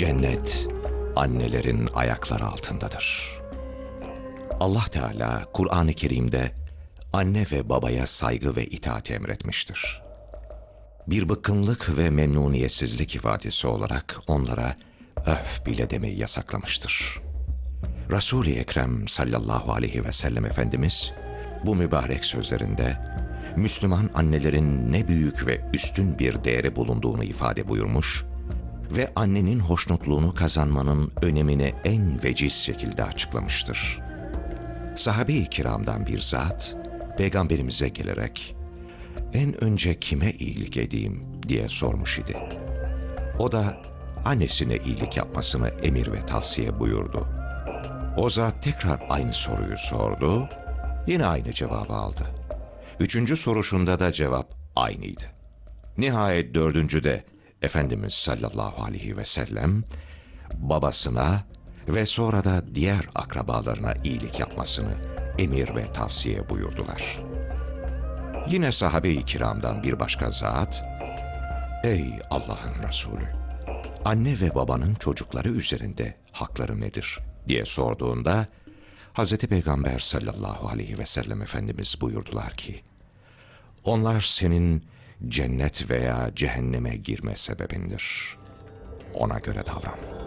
Cennet annelerin ayakları altındadır. Allah Teala Kur'an-ı Kerim'de anne ve babaya saygı ve itaat emretmiştir. Bir bıkkınlık ve memnuniyetsizlik ifadesi olarak onlara öf bile demeyi yasaklamıştır. Resul-i Ekrem sallallahu aleyhi ve sellem Efendimiz bu mübarek sözlerinde Müslüman annelerin ne büyük ve üstün bir değeri bulunduğunu ifade buyurmuş ve annenin hoşnutluğunu kazanmanın önemini en veciz şekilde açıklamıştır. Sahabe-i kiramdan bir zat, peygamberimize gelerek, en önce kime iyilik edeyim diye sormuş idi. O da annesine iyilik yapmasını emir ve tavsiye buyurdu. O zat tekrar aynı soruyu sordu, yine aynı cevabı aldı. Üçüncü soruşunda da cevap aynıydı. Nihayet dördüncüde Efendimiz sallallahu aleyhi ve sellem babasına ve sonra da diğer akrabalarına iyilik yapmasını emir ve tavsiye buyurdular. Yine sahabe-i kiramdan bir başka zat, Ey Allah'ın Resulü! Anne ve babanın çocukları üzerinde hakları nedir? diye sorduğunda, Hz. Peygamber sallallahu aleyhi ve sellem Efendimiz buyurdular ki, onlar senin cennet veya cehenneme girme sebebindir. Ona göre davran.''